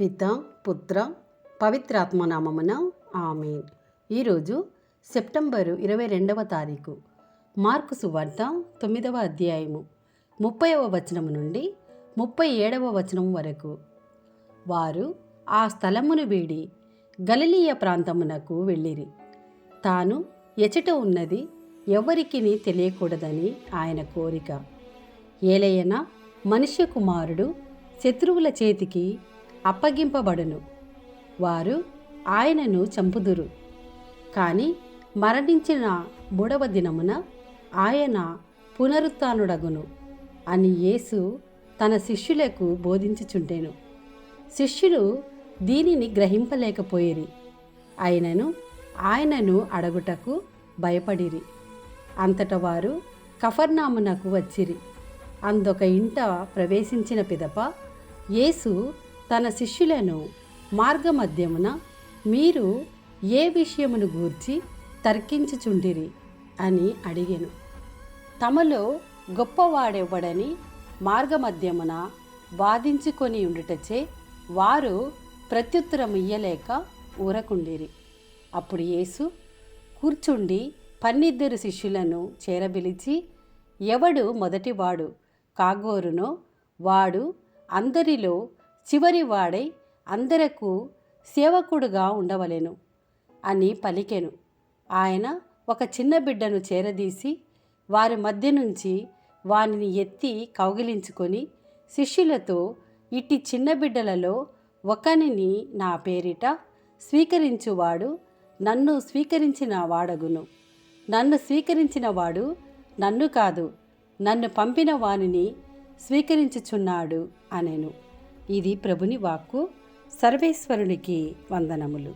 పిత పుత్ర పవిత్రాత్మనామమున ఆమెన్. ఈరోజు సెప్టెంబరు ఇరవై రెండవ తారీఖు మార్కు సువార్త తొమ్మిదవ అధ్యాయము ముప్పైవ వచనం నుండి ముప్పై ఏడవ వచనం వరకు. వారు ఆ స్థలమును వీడి గలిలీయ ప్రాంతమునకు వెళ్ళిరి. తాను ఎచట ఉన్నది ఎవరికి తెలియకూడదని ఆయన కోరిక. ఏలయన మనుష్య కుమారుడు శత్రువుల చేతికి అప్పగింపబడును. వారు ఆయనను చంపుదురు. కానీ మరణించిన మూడవ దినమున ఆయన పునరుత్నుడగును అని యేసు తన శిష్యులకు బోధించుచుండెను. శిష్యులు దీనిని గ్రహింపలేకపోయిరి. అయినను ఆయనను అడగుటకు భయపడిరి. అంతట వారు కఫర్నామునకు వచ్చిరి. అందొక ఇంట ప్రవేశించిన పిదప యేసు తన శిష్యులను మార్గమధ్యమున మీరు ఏ విషయమును గూర్చి తర్కించుచుండిరి అని అడిగాను. తమలో గొప్పవాడెవ్వడని మార్గమధ్యమున వాదించుకొని ఉండుటచే వారు ప్రత్యుత్తరం ఇయ్యలేక ఊరకుండిరి. అప్పుడు యేసు కూర్చుండి పన్నిద్దరు శిష్యులను చేరబిలిచి ఎవడు మొదటివాడు? కాగోరునో? వాడు అందరిలో చివరి వాడై అందరకు సేవకుడుగా ఉండవలెను అని పలికెను. ఆయన ఒక చిన్న బిడ్డను చేరదీసి వారి మధ్య నుంచి వానిని ఎత్తి కౌగిలించుకొని శిష్యులతో ఇట్టి చిన్న బిడ్డలలో ఒకనిని నా పేరిట స్వీకరించువాడు నన్ను స్వీకరించిన వాడగును. నన్ను స్వీకరించిన వాడు నన్ను కాదు. నన్ను పంపిన వానిని స్వీకరించుచున్నాడు అనెను. ఇది ప్రభుని వాక్కు సర్వేశ్వరునికి వందనములు.